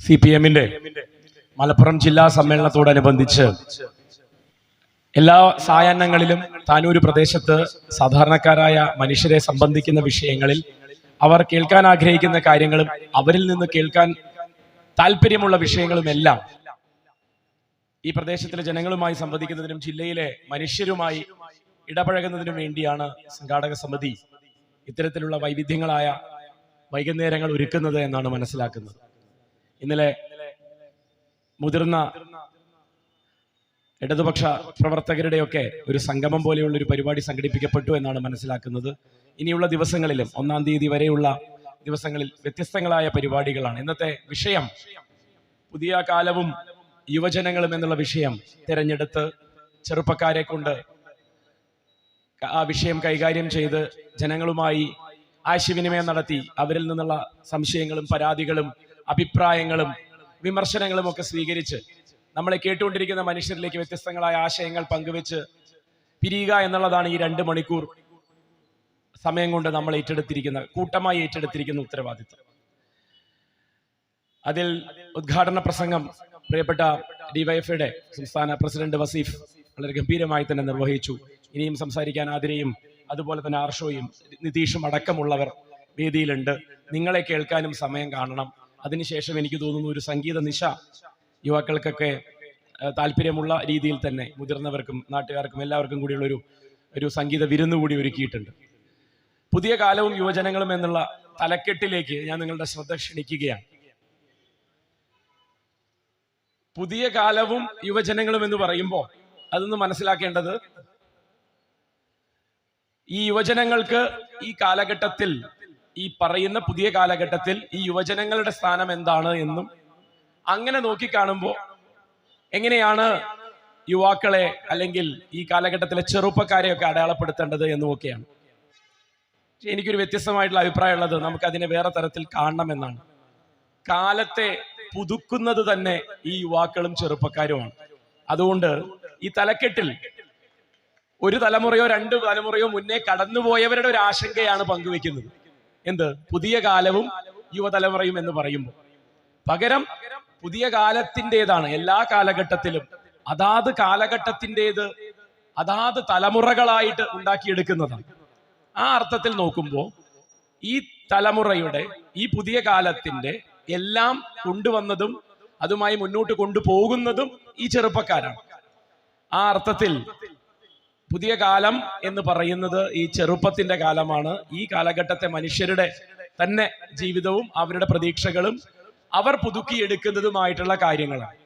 C P എമ്മിന്റെ മലപ്പുറം ജില്ലാ സമ്മേളനത്തോടനുബന്ധിച്ച് എല്ലാ സായാഹ്നങ്ങളിലും താനൂർ പ്രദേശത്ത് സാധാരണക്കാരായ മനുഷ്യരെ സംബന്ധിക്കുന്ന വിഷയങ്ങളിൽ അവർ കേൾക്കാൻ ആഗ്രഹിക്കുന്ന കാര്യങ്ങളും അവരിൽ നിന്ന് കേൾക്കാൻ താല്പര്യമുള്ള വിഷയങ്ങളുമെല്ലാം ഈ പ്രദേശത്തിലെ ജനങ്ങളുമായി സംവദിക്കുന്നതിനും ജില്ലയിലെ മനുഷ്യരുമായി ഇടപഴകുന്നതിനും വേണ്ടിയാണ് സംഘാടക സമിതി ഇത്തരത്തിലുള്ള വൈവിധ്യങ്ങളായ വൈകുന്നേരങ്ങൾ ഒരുക്കുന്നത് എന്നാണ് മനസ്സിലാക്കുന്നത്. ഇന്നലെ മുതിർന്ന ഇടതുപക്ഷ പ്രവർത്തകരുടെയൊക്കെ ഒരു സംഗമം പോലെയുള്ള ഒരു പരിപാടി സംഘടിപ്പിക്കപ്പെട്ടു എന്നാണ് മനസ്സിലാക്കുന്നത്. ഇനിയുള്ള ദിവസങ്ങളിലും ഒന്നാം തീയതി വരെയുള്ള ദിവസങ്ങളിൽ വ്യത്യസ്തങ്ങളായ പരിപാടികളാണ്. ഇന്നത്തെ വിഷയം പുതിയ കാലവും യുവജനങ്ങളും എന്നുള്ള വിഷയം തിരഞ്ഞെടുത്ത് ചെറുപ്പക്കാരെ കൊണ്ട് ആ വിഷയം കൈകാര്യം ചെയ്ത് ജനങ്ങളുമായി ആശയവിനിമയം നടത്തി അവരിൽ നിന്നുള്ള സംശയങ്ങളും പരാതികളും അഭിപ്രായങ്ങളും വിമർശനങ്ങളും ഒക്കെ സ്വീകരിച്ച് നമ്മളെ കേട്ടുകൊണ്ടിരിക്കുന്ന മനുഷ്യരിലേക്ക് വ്യത്യസ്തങ്ങളായ ആശയങ്ങൾ പങ്കുവെച്ച് പിരിയുക എന്നുള്ളതാണ് ഈ രണ്ട് മണിക്കൂർ സമയം കൊണ്ട് നമ്മൾ ഏറ്റെടുത്തിരിക്കുന്ന കൂട്ടമായി ഏറ്റെടുത്തിരിക്കുന്ന ഉത്തരവാദിത്വം. അതിൽ ഉദ്ഘാടന പ്രസംഗം പ്രിയപ്പെട്ട ഡിവൈഎഫ്ഐയുടെ സംസ്ഥാന പ്രസിഡന്റ് വസീഫ് വളരെ ഗംഭീരമായി തന്നെ നിർവഹിച്ചു. ഇനിയും സംസാരിക്കാൻ ആതിരയും അതുപോലെ തന്നെ ആർഷോയും നിതീഷും അടക്കമുള്ളവർ വേദിയിലുണ്ട്. നിങ്ങളെ കേൾക്കാനും സമയം കാണണം. അതിനുശേഷം എനിക്ക് തോന്നുന്നു ഒരു സംഗീത നിശ യുവാക്കൾക്കൊക്കെ താല്പര്യമുള്ള രീതിയിൽ തന്നെ മുതിർന്നവർക്കും നാട്ടുകാർക്കും എല്ലാവർക്കും കൂടിയുള്ള ഒരു ഒരു സംഗീത വിരുന്ന് കൂടി ഒരുക്കിയിട്ടുണ്ട്. പുതിയ കാലവും യുവജനങ്ങളും എന്നുള്ള തലക്കെട്ടിലേക്ക് ഞാൻ നിങ്ങളുടെ ശ്രദ്ധ ക്ഷണിക്കുകയാണ്. പുതിയ കാലവും യുവജനങ്ങളും എന്ന് പറയുമ്പോൾ അതൊന്ന് മനസ്സിലാക്കേണ്ടത് ഈ യുവജനങ്ങൾക്ക് ഈ കാലഘട്ടത്തിൽ ഈ പറയുന്ന പുതിയ കാലഘട്ടത്തിൽ ഈ യുവജനങ്ങളുടെ സ്ഥാനം എന്താണ് എന്നും അങ്ങനെ നോക്കിക്കാണുമ്പോൾ എങ്ങനെയാണ് യുവാക്കളെ അല്ലെങ്കിൽ ഈ കാലഘട്ടത്തിലെ ചെറുപ്പക്കാരെയൊക്കെ അടയാളപ്പെടുത്തേണ്ടത് എന്നുമൊക്കെയാണ്. എനിക്കൊരു വ്യത്യസ്തമായിട്ടുള്ള നമുക്ക് അതിനെ വേറെ തരത്തിൽ കാണണമെന്നാണ്. കാലത്തെ പുതുക്കുന്നത് തന്നെ ഈ യുവാക്കളും ചെറുപ്പക്കാരുമാണ്. അതുകൊണ്ട് ഈ തലക്കെട്ടിൽ ഒരു തലമുറയോ രണ്ട് തലമുറയോ മുന്നേ കടന്നുപോയവരുടെ ഒരു ആശങ്കയാണ് പങ്കുവെക്കുന്നത്. എന്ത്? പുതിയ കാലവും യുവതലമുറയും എന്ന് പറയുമ്പോൾ പകരം പുതിയ കാലത്തിന്റെതാണ് എല്ലാ കാലഘട്ടത്തിലും. അതാത് കാലഘട്ടത്തിന്റെത് അതാത് തലമുറകളായിട്ട് ഉണ്ടാക്കിയെടുക്കുന്നതാണ്. ആ അർത്ഥത്തിൽ നോക്കുമ്പോൾ ഈ തലമുറയുടെ ഈ പുതിയ കാലത്തിന്റെ എല്ലാം കൊണ്ടുവന്നതും അതുമായി മുന്നോട്ട് കൊണ്ടുപോകുന്നതും ഈ ചെറുപ്പക്കാരാണ്. ആ അർത്ഥത്തിൽ പുതിയ കാലം എന്ന് പറയുന്നത് ഈ ചെറുപ്പത്തിന്റെ കാലമാണ്. ഈ കാലഘട്ടത്തെ മനുഷ്യരുടെ തന്നെ ജീവിതവും അവരുടെ പ്രതീക്ഷകളും അവർ പുതുക്കിയെടുക്കുന്നതുമായിട്ടുള്ള കാര്യങ്ങളാണ്.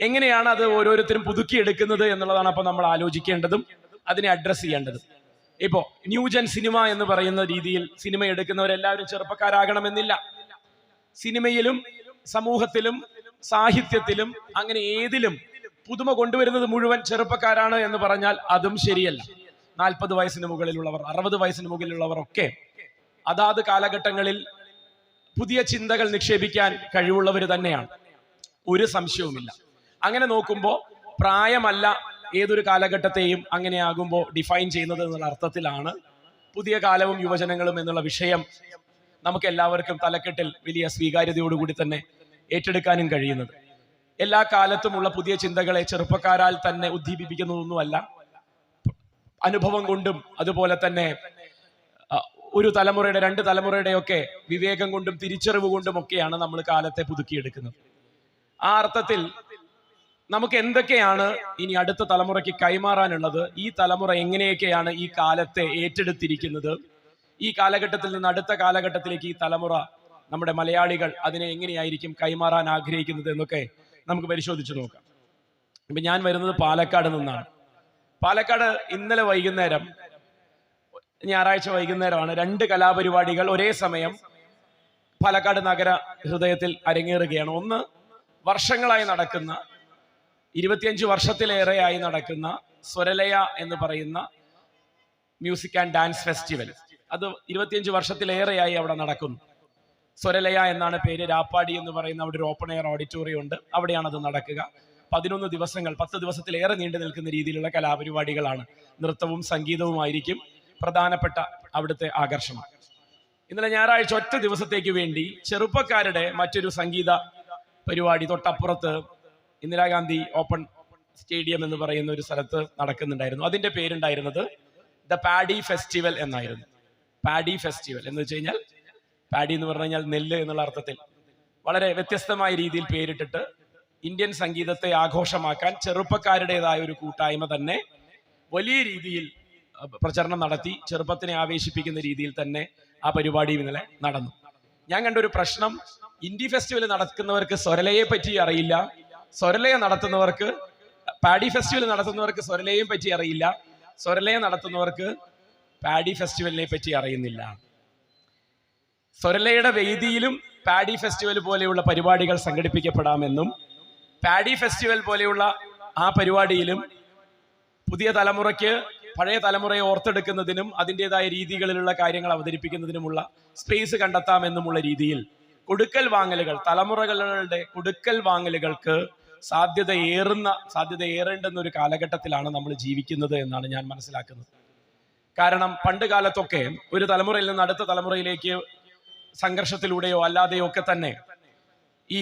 എങ്ങനെയാണ് അത് ഓരോരുത്തരും പുതുക്കിയെടുക്കുന്നത് എന്നുള്ളതാണ് അപ്പൊ നമ്മൾ ആലോചിക്കേണ്ടതും അതിനെ അഡ്രസ് ചെയ്യേണ്ടതും. ഇപ്പോ ന്യൂ ന്യൂജൻ സിനിമ എന്ന് പറയുന്ന രീതിയിൽ സിനിമ എടുക്കുന്നവരെല്ലാവരും ചെറുപ്പക്കാരാകണമെന്നില്ല. സിനിമയിലും സമൂഹത്തിലും സാഹിത്യത്തിലും അങ്ങനെ ഏതിലും പുതുമ കൊണ്ടുവരുന്നത് മുഴുവൻ ചെറുപ്പക്കാരാണ് എന്ന് പറഞ്ഞാൽ അതും ശരിയല്ല. നാൽപ്പത് വയസ്സിന് മുകളിലുള്ളവർ അറുപത് വയസ്സിന് മുകളിലുള്ളവർ ഒക്കെ അതാത് കാലഘട്ടങ്ങളിൽ പുതിയ ചിന്തകൾ നിക്ഷേപിക്കാൻ കഴിവുള്ളവർ തന്നെയാണ്. ഒരു സംശയവുമില്ല. അങ്ങനെ നോക്കുമ്പോൾ പ്രായമല്ല ഏതൊരു കാലഘട്ടത്തെയും അങ്ങനെ ആകുമ്പോൾ ഡിഫൈൻ ചെയ്യുന്നത് എന്നുള്ള അർത്ഥത്തിലാണ് പുതിയ കാലവും യുവജനങ്ങളും എന്നുള്ള വിഷയം നമുക്ക് എല്ലാവർക്കും തലക്കെട്ടിൽ വലിയ സ്വീകാര്യതയോടുകൂടി തന്നെ ഏറ്റെടുക്കാനും കഴിയുന്നത്. എല്ലാ കാലത്തുമുള്ള പുതിയ ചിന്തകളെ ചെറുപ്പക്കാരാൽ തന്നെ ഉദ്ദീപിപ്പിക്കുന്നതൊന്നുമല്ല. അനുഭവം കൊണ്ടും അതുപോലെ തന്നെ ഒരു തലമുറയുടെ രണ്ട് തലമുറയുടെ ഒക്കെ വിവേകം കൊണ്ടും തിരിച്ചറിവ് കൊണ്ടും ഒക്കെയാണ് നമ്മൾ കാലത്തെ പുതുക്കിയെടുക്കുന്നത്. ആ അർത്ഥത്തിൽ നമുക്ക് എന്തൊക്കെയാണ് ഇനി അടുത്ത തലമുറയ്ക്ക് കൈമാറാനുള്ളത്? ഈ തലമുറ എങ്ങനെയൊക്കെയാണ് ഈ കാലത്തെ ഏറ്റെടുത്തിരിക്കുന്നത്? ഈ കാലഘട്ടത്തിൽ നിന്ന് അടുത്ത കാലഘട്ടത്തിലേക്ക് ഈ തലമുറ നമ്മുടെ മലയാളികൾ അതിനെ എങ്ങനെയായിരിക്കും കൈമാറാൻ ആഗ്രഹിക്കുന്നത് എന്നൊക്കെ നമുക്ക് പരിശോധിച്ച് നോക്കാം. ഇപ്പൊ ഞാൻ വരുന്നത് പാലക്കാട് നിന്നാണ്. പാലക്കാട് ഇന്നലെ വൈകുന്നേരം ഞായറാഴ്ച വൈകുന്നേരമാണ് രണ്ട് കലാപരിപാടികൾ ഒരേ സമയം പാലക്കാട് നഗര ഹൃദയത്തിൽ അരങ്ങേറുകയാണ്. ഒന്ന് വർഷങ്ങളായി നടക്കുന്ന ഇരുപത്തിയഞ്ച് വർഷത്തിലേറെയായി നടക്കുന്ന സ്വരലയ എന്ന് പറയുന്ന മ്യൂസിക് ആൻഡ് ഡാൻസ് ഫെസ്റ്റിവൽ. അത് ഇരുപത്തിയഞ്ച് വർഷത്തിലേറെയായി അവിടെ നടക്കുന്നു. സ്വരലയ എന്നാണ് പേര്. രാപ്പാടി എന്ന് പറയുന്ന അവിടെ ഒരു ഓപ്പൺ എയർ ഓഡിറ്റോറിയം ഉണ്ട്. അവിടെയാണ് അത് നടക്കുക. പതിനൊന്ന് ദിവസങ്ങൾ പത്ത് ദിവസത്തിലേറെ നീണ്ടു നിൽക്കുന്ന രീതിയിലുള്ള കലാപരിപാടികളാണ്. നൃത്തവും സംഗീതവുമായിരിക്കും പ്രധാനപ്പെട്ട അവിടുത്തെ ആകർഷണം. ഇന്നലെ ഞായറാഴ്ച ഒറ്റ ദിവസത്തേക്ക് വേണ്ടി ചെറുപ്പക്കാരുടെ മറ്റൊരു സംഗീത പരിപാടി തൊട്ടപ്പുറത്ത് ഇന്ദിരാഗാന്ധി ഓപ്പൺ സ്റ്റേഡിയം എന്ന് പറയുന്ന ഒരു സ്ഥലത്ത് നടക്കുന്നുണ്ടായിരുന്നു. അതിന്റെ പേരുണ്ടായിരുന്നത് ദ പാഡി ഫെസ്റ്റിവൽ എന്നായിരുന്നു. പാഡി ഫെസ്റ്റിവൽ എന്ന് വെച്ച് കഴിഞ്ഞാൽ പാഡി എന്ന് പറഞ്ഞു കഴിഞ്ഞാൽ നെല്ല് എന്നുള്ള അർത്ഥത്തിൽ. വളരെ വ്യത്യസ്തമായ രീതിയിൽ പേരിട്ടിട്ട് ഇന്ത്യൻ സംഗീതത്തെ ആഘോഷമാക്കാൻ ചെറുപ്പക്കാരുടേതായ ഒരു കൂട്ടായ്മ തന്നെ വലിയ രീതിയിൽ പ്രചരണം നടത്തി ചെറുപ്പത്തിനെ ആവേശിപ്പിക്കുന്ന രീതിയിൽ തന്നെ ആ പരിപാടി ഇന്നലെ നടന്നു. ഞാൻ കണ്ട ഒരു പ്രശ്നം ഇൻഡി ഫെസ്റ്റിവൽ നടക്കുന്നവർക്ക് സ്വരലയെ പറ്റി അറിയില്ല സ്വരലയ നടത്തുന്നവർക്ക് പാഡി ഫെസ്റ്റിവൽ നടത്തുന്നവർക്ക് സ്വരലയെ പറ്റി അറിയില്ല സ്വരലയ നടത്തുന്നവർക്ക് പാഡി ഫെസ്റ്റിവലിനെ പറ്റി അറിയുന്നില്ല. സ്വരലയുടെ വേദിയിലും പാഡി ഫെസ്റ്റിവൽ പോലെയുള്ള പരിപാടികൾ സംഘടിപ്പിക്കപ്പെടാമെന്നും പാഡി ഫെസ്റ്റിവൽ പോലെയുള്ള ആ പരിപാടിയിലും പുതിയ തലമുറയ്ക്ക് പഴയ തലമുറയെ ഓർത്തെടുക്കുന്നതിനും അതിന്റെതായ രീതികളിലുള്ള കാര്യങ്ങൾ അവതരിപ്പിക്കുന്നതിനുമുള്ള സ്പേസ് കണ്ടെത്താമെന്നുമുള്ള രീതിയിൽ കൊടുക്കൽ വാങ്ങലുകൾ തലമുറകളുടെ കൊടുക്കൽ വാങ്ങലുകൾക്ക് സാധ്യത ഏറുന്ന സാധ്യത ഏറേണ്ടുന്ന ഒരു കാലഘട്ടത്തിലാണ് നമ്മൾ ജീവിക്കുന്നത് എന്നാണ് ഞാൻ മനസ്സിലാക്കുന്നത്. കാരണം പണ്ട് കാലത്തൊക്കെ ഒരു തലമുറയിൽ നിന്ന് അടുത്ത തലമുറയിലേക്ക് സംഘർഷത്തിലൂടെയോ അല്ലാതെയോ ഒക്കെ തന്നെ ഈ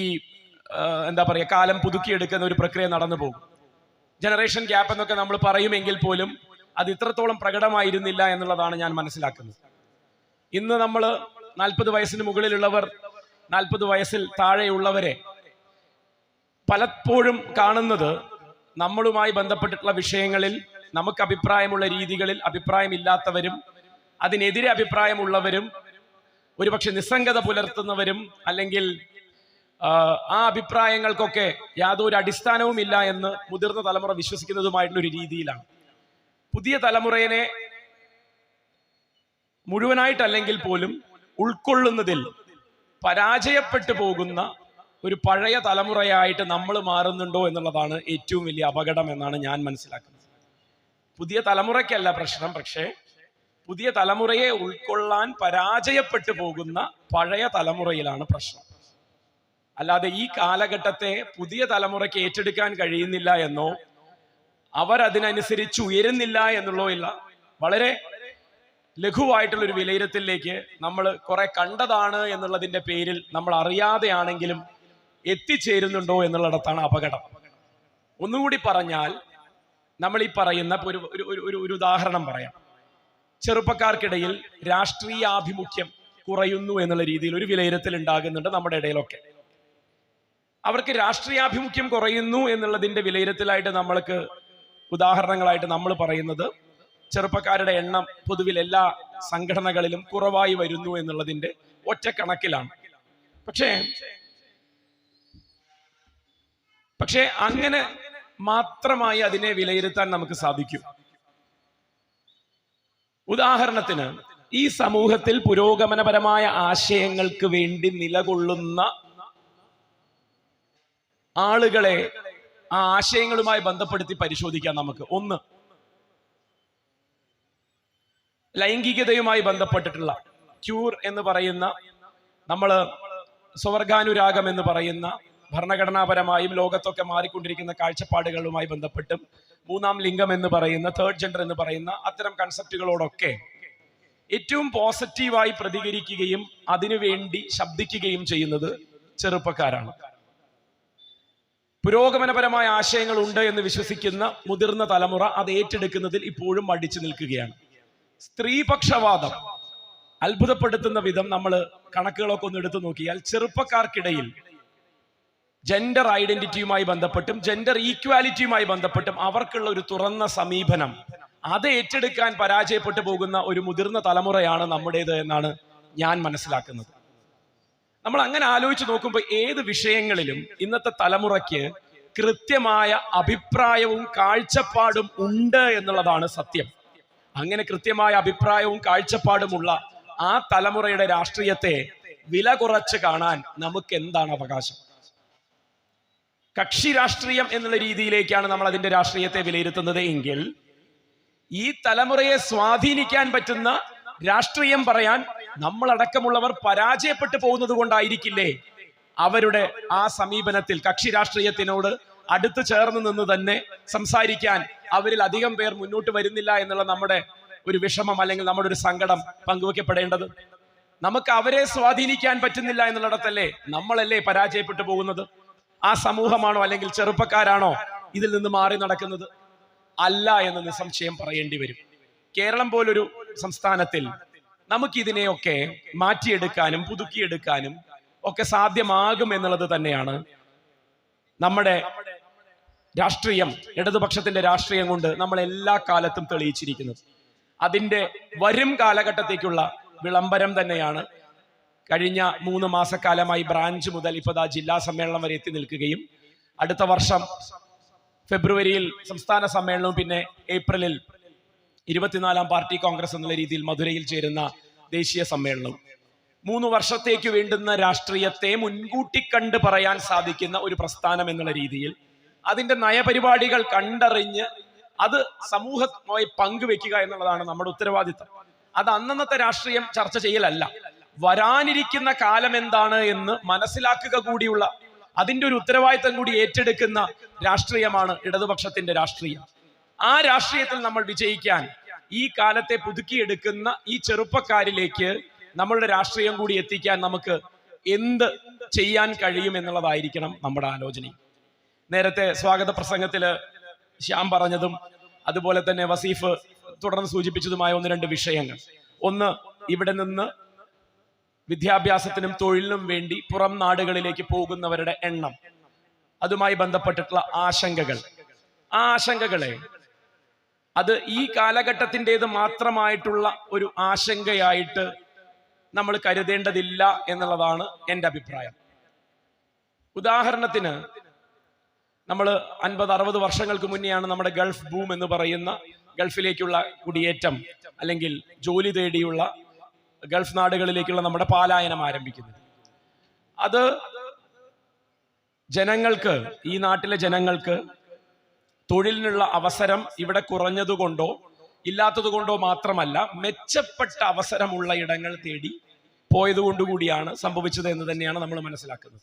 എന്താ പറയുക കാലം പുതുക്കിയെടുക്കുന്ന ഒരു പ്രക്രിയ നടന്നു പോകും. ജനറേഷൻ ഗ്യാപ്പ് എന്നൊക്കെ നമ്മൾ പറയുമെങ്കിൽ പോലും അത് ഇത്രത്തോളം പ്രകടമായിരുന്നില്ല എന്നുള്ളതാണ് ഞാൻ മനസ്സിലാക്കുന്നത്. ഇന്ന് നമ്മൾ നാൽപ്പത് വയസ്സിന് മുകളിലുള്ളവർ നാൽപ്പത് വയസ്സിൽ താഴെയുള്ളവരെ പലപ്പോഴും കാണുന്നത് നമ്മളുമായി ബന്ധപ്പെട്ടിട്ടുള്ള വിഷയങ്ങളിൽ നമുക്ക് അഭിപ്രായമുള്ള രീതികളിൽ അഭിപ്രായമില്ലാത്തവരും അതിനെതിരെ അഭിപ്രായമുള്ളവരും ഒരുപക്ഷെ നിസ്സംഗത പുലർത്തുന്നവരും അല്ലെങ്കിൽ ആ, അഭിപ്രായങ്ങൾക്കൊക്കെ യാതൊരു അടിസ്ഥാനവും ഇല്ല എന്ന് മുതിർന്ന തലമുറ വിശ്വസിക്കുന്നതുമായിട്ടുള്ള ഒരു രീതിയിലാണ്. പുതിയ തലമുറയെ മുഴുവനായിട്ടല്ലെങ്കിൽ പോലും ഉൾക്കൊള്ളുന്നതിൽ പരാജയപ്പെട്ടു പോകുന്ന ഒരു പഴയ തലമുറയായിട്ട് നമ്മൾ മാറുന്നുണ്ടോ എന്നുള്ളതാണ് ഏറ്റവും വലിയ അപകടം എന്നാണ് ഞാൻ മനസ്സിലാക്കുന്നത്. പുതിയ തലമുറയ്ക്കല്ല പ്രശ്നം പക്ഷേ പുതിയ തലമുറയെ ഉൾക്കൊള്ളാൻ പരാജയപ്പെട്ടു പോകുന്ന പഴയ തലമുറയിലാണ് പ്രശ്നം. അല്ലാതെ ഈ കാലഘട്ടത്തെ പുതിയ തലമുറയ്ക്ക് ഏറ്റെടുക്കാൻ കഴിയുന്നില്ല എന്നോ അവരതിനനുസരിച്ച് ഉയരുന്നില്ല എന്നുള്ളോ ഇല്ല. വളരെ ലഘുവായിട്ടുള്ള ഒരു വിലയിരുത്തലിലേക്ക് നമ്മൾ കുറെ കണ്ടതാണ് എന്നുള്ളതിന്റെ പേരിൽ നമ്മൾ അറിയാതെയാണെങ്കിലും എത്തിച്ചേരുന്നുണ്ടോ എന്നുള്ളിടത്താണ് അപകടം. ഒന്നുകൂടി പറഞ്ഞാൽ നമ്മൾ ഈ പറയുന്ന ഒരു ഒരു ഒരു ഉദാഹരണം പറയാം. ചെറുപ്പക്കാർക്കിടയിൽ രാഷ്ട്രീയ ആഭിമുഖ്യം കുറയുന്നു എന്നുള്ള രീതിയിൽ ഒരു വിലയിരുത്തൽ ഉണ്ടാകുന്നുണ്ട് നമ്മുടെ ഇടയിലൊക്കെ. അവർക്ക് രാഷ്ട്രീയാഭിമുഖ്യം കുറയുന്നു എന്നുള്ളതിന്റെ വിലയിരുത്തലായിട്ട് നമ്മൾക്ക് ഉദാഹരണങ്ങളായിട്ട് നമ്മൾ പറയുന്നത് ചെറുപ്പക്കാരുടെ എണ്ണം പൊതുവിൽ എല്ലാ സംഘടനകളിലും കുറവായി വരുന്നു എന്നുള്ളതിന്റെ ഒറ്റ കണക്കിലാണ്. പക്ഷേ പക്ഷേ അങ്ങനെ മാത്രമായി അതിനെ വിലയിരുത്താൻ നമുക്ക് സാധിക്കും. ഉദാഹരണത്തിന് ഈ സമൂഹത്തിൽ പുരോഗമനപരമായ ആശയങ്ങൾക്ക് വേണ്ടി നിലകൊള്ളുന്ന ആളുകളെ ആ ആശയങ്ങളുമായി ബന്ധപ്പെടുത്തി പരിശോധിക്കാം നമുക്ക്. ഒന്ന് ലൈംഗികതയുമായി ബന്ധപ്പെട്ടിട്ടുള്ള ക്യൂർ എന്ന് പറയുന്ന നമ്മൾ സ്വർഗാനുരാഗം എന്ന് പറയുന്ന ഭരണഘടനാപരമായും ലോകത്തൊക്കെ മാറിക്കൊണ്ടിരിക്കുന്ന കാഴ്ചപ്പാടുകളുമായി ബന്ധപ്പെട്ടും മൂന്നാം ലിംഗം എന്ന് പറയുന്ന തേർഡ് ജെൻഡർ എന്ന് പറയുന്ന അത്തരം കൺസെപ്റ്റുകളോടൊക്കെ ഏറ്റവും പോസിറ്റീവായി പ്രതികരിക്കുകയും അതിനുവേണ്ടി ശബ്ദിക്കുകയും ചെയ്യുന്നത് ചെറുപ്പക്കാരാണ്. പുരോഗമനപരമായ ആശയങ്ങൾ ഉണ്ട് എന്ന് വിശ്വസിക്കുന്ന മുതിർന്ന തലമുറ അത് ഏറ്റെടുക്കുന്നതിൽ ഇപ്പോഴും മടിച്ചു നിൽക്കുകയാണ്. സ്ത്രീപക്ഷവാദം അത്ഭുതപ്പെടുത്തുന്ന വിധം നമ്മൾ കണക്കുകളൊക്കെ ഒന്ന് എടുത്തു നോക്കിയാൽ ചെറുപ്പക്കാർക്കിടയിൽ ജെൻഡർ ഐഡന്റിറ്റിയുമായി ബന്ധപ്പെട്ടും ജെൻഡർ ഈക്വാലിറ്റിയുമായി ബന്ധപ്പെട്ടും അവർക്കുള്ള ഒരു തുറന്ന സമീപനം. അത് ഏറ്റെടുക്കാൻ പരാജയപ്പെട്ടു പോകുന്ന ഒരു മുതിർന്ന തലമുറയാണ് നമ്മുടേത് എന്നാണ് ഞാൻ മനസ്സിലാക്കുന്നത്. നമ്മൾ അങ്ങനെ ആലോചിച്ച് നോക്കുമ്പോൾ ഏത് വിഷയങ്ങളിലും ഇന്നത്തെ തലമുറയ്ക്ക് കൃത്യമായ അഭിപ്രായവും കാഴ്ചപ്പാടും ഉണ്ട് എന്നുള്ളതാണ് സത്യം. അങ്ങനെ കൃത്യമായ അഭിപ്രായവും കാഴ്ചപ്പാടുമുള്ള ആ തലമുറയുടെ രാഷ്ട്രീയത്തെ വില കുറച്ച് കാണാൻ നമുക്ക് എന്താണ് അവകാശം? കക്ഷി രാഷ്ട്രീയം എന്നുള്ള രീതിയിലേക്കാണ് നമ്മൾ അതിന്റെ രാഷ്ട്രീയത്തെ വിലയിരുത്തുന്നത് എങ്കിൽ ഈ തലമുറയെ സ്വാധീനിക്കാൻ പറ്റുന്ന രാഷ്ട്രീയം പറയാൻ നമ്മളടക്കമുള്ളവർ പരാജയപ്പെട്ടു പോകുന്നത് കൊണ്ടായിരിക്കില്ലേ? അവരുടെ ആ സമീപനത്തിൽ കക്ഷി രാഷ്ട്രീയത്തിനോട് അടുത്ത് ചേർന്ന് നിന്ന് തന്നെ സംസാരിക്കാൻ അവരിൽ അധികം പേർ മുന്നോട്ട് വരുന്നില്ല എന്നുള്ള നമ്മുടെ ഒരു വിഷമം അല്ലെങ്കിൽ നമ്മുടെ ഒരു സങ്കടം പങ്കുവെക്കപ്പെടേണ്ടത്. നമുക്ക് അവരെ സ്വാധീനിക്കാൻ പറ്റുന്നില്ല എന്നുള്ളിടത്തല്ലേ നമ്മളല്ലേ പരാജയപ്പെട്ടു പോകുന്നത്? ആ സമൂഹമാണോ അല്ലെങ്കിൽ ചെറുപ്പക്കാരാണോ ഇതിൽ നിന്ന് മാറി നടക്കുന്നത്? അല്ല എന്ന് നിസ്സംശയം പറയേണ്ടി വരും. കേരളം പോലൊരു സംസ്ഥാനത്തിൽ നമുക്കിതിനെയൊക്കെ മാറ്റിയെടുക്കാനും പുതുക്കിയെടുക്കാനും ഒക്കെ സാധ്യമാകും എന്നുള്ളത് തന്നെയാണ് നമ്മുടെ രാഷ്ട്രീയം ഇടതുപക്ഷത്തിന്റെ രാഷ്ട്രീയം കൊണ്ട് നമ്മൾ എല്ലാ കാലത്തും തെളിയിച്ചിരിക്കുന്നത്. അതിന്റെ വരും കാലഘട്ടത്തേക്കുള്ള വിളംബരം തന്നെയാണ് കഴിഞ്ഞ മൂന്ന് മാസക്കാലമായി ബ്രാഞ്ച് മുതൽ ഇപ്പതാ ജില്ലാ സമ്മേളനം വരെ എത്തി നിൽക്കുകയും അടുത്ത വർഷം ഫെബ്രുവരിയിൽ സംസ്ഥാന സമ്മേളനവും പിന്നെ ഏപ്രിലിൽ ഇരുപത്തിനാലാം പാർട്ടി കോൺഗ്രസ് എന്നുള്ള രീതിയിൽ മധുരയിൽ ചേരുന്ന ദേശീയ സമ്മേളനവും. മൂന്ന് വർഷത്തേക്ക് വേണ്ടുന്ന രാഷ്ട്രീയത്തെ മുൻകൂട്ടി കണ്ട് പറയാൻ സാധിക്കുന്ന ഒരു പ്രസ്ഥാനം എന്നുള്ള രീതിയിൽ അതിന്റെ നയപരിപാടികൾ കണ്ടറിഞ്ഞ് അത് സമൂഹമായി പങ്കുവെക്കുക എന്നുള്ളതാണ് നമ്മുടെ ഉത്തരവാദിത്തം. അത് അന്നന്നത്തെ രാഷ്ട്രീയം ചർച്ച ചെയ്യലല്ല. വരാനിരിക്കുന്ന കാലം എന്താണ് എന്ന് മനസ്സിലാക്കുക കൂടിയുള്ള അതിന്റെ ഒരു ഉത്തരവാദിത്തം കൂടി ഏറ്റെടുക്കുന്ന രാഷ്ട്രീയമാണ് ഇടതുപക്ഷത്തിന്റെ രാഷ്ട്രീയം. ആ രാഷ്ട്രീയത്തിൽ നമ്മൾ വിജയിക്കാൻ ഈ കാലത്തെ പുതുക്കിയെടുക്കുന്ന ഈ ചെറുപ്പക്കാരിലേക്ക് നമ്മളുടെ രാഷ്ട്രീയം കൂടി എത്തിക്കാൻ നമുക്ക് എന്ത് ചെയ്യാൻ കഴിയും എന്നുള്ളതായിരിക്കണം നമ്മുടെ ആലോചന. നേരത്തെ സ്വാഗത പ്രസംഗത്തിൽ ശ്യാം പറഞ്ഞതും അതുപോലെ തന്നെ വസീഫ് തുടർന്ന് സൂചിപ്പിച്ചതുമായ ഒന്ന് രണ്ട് വിഷയങ്ങൾ. ഒന്ന് ഇവിടെ നിന്ന് വിദ്യാഭ്യാസത്തിനും തൊഴിലിനും വേണ്ടി പുറം നാടുകളിലേക്ക് പോകുന്നവരുടെ എണ്ണം. അതുമായി ബന്ധപ്പെട്ടിട്ടുള്ള ആശങ്കകൾ. ആ ആശങ്കകളെ അത് ഈ കാലഘട്ടത്തിന്റെത് മാത്രമായിട്ടുള്ള ഒരു ആശങ്കയായിട്ട് നമ്മൾ കരുതേണ്ടതില്ല എന്നുള്ളതാണ് എന്റെ അഭിപ്രായം. ഉദാഹരണത്തിന് നമ്മൾ അൻപത് അറുപത് വർഷങ്ങൾക്ക് മുന്നെയാണ് നമ്മുടെ ഗൾഫ് ബൂം എന്ന് പറയുന്ന ഗൾഫിലേക്കുള്ള കുടിയേറ്റം അല്ലെങ്കിൽ ജോലി തേടിയുള്ള ഗൾഫ് നാടുകളിലേക്കുള്ള നമ്മുടെ പാലായനം ആരംഭിക്കുന്നത്. അത് ജനങ്ങൾക്ക് ഈ നാട്ടിലെ ജനങ്ങൾക്ക് തൊഴിലിനുള്ള അവസരം ഇവിടെ കുറഞ്ഞതുകൊണ്ടോ ഇല്ലാത്തതുകൊണ്ടോ മാത്രമല്ല മെച്ചപ്പെട്ട അവസരമുള്ള ഇടങ്ങൾ തേടി പോയതുകൊണ്ടുകൂടിയാണ് സംഭവിച്ചത് എന്ന് തന്നെയാണ് നമ്മൾ മനസ്സിലാക്കുന്നത്.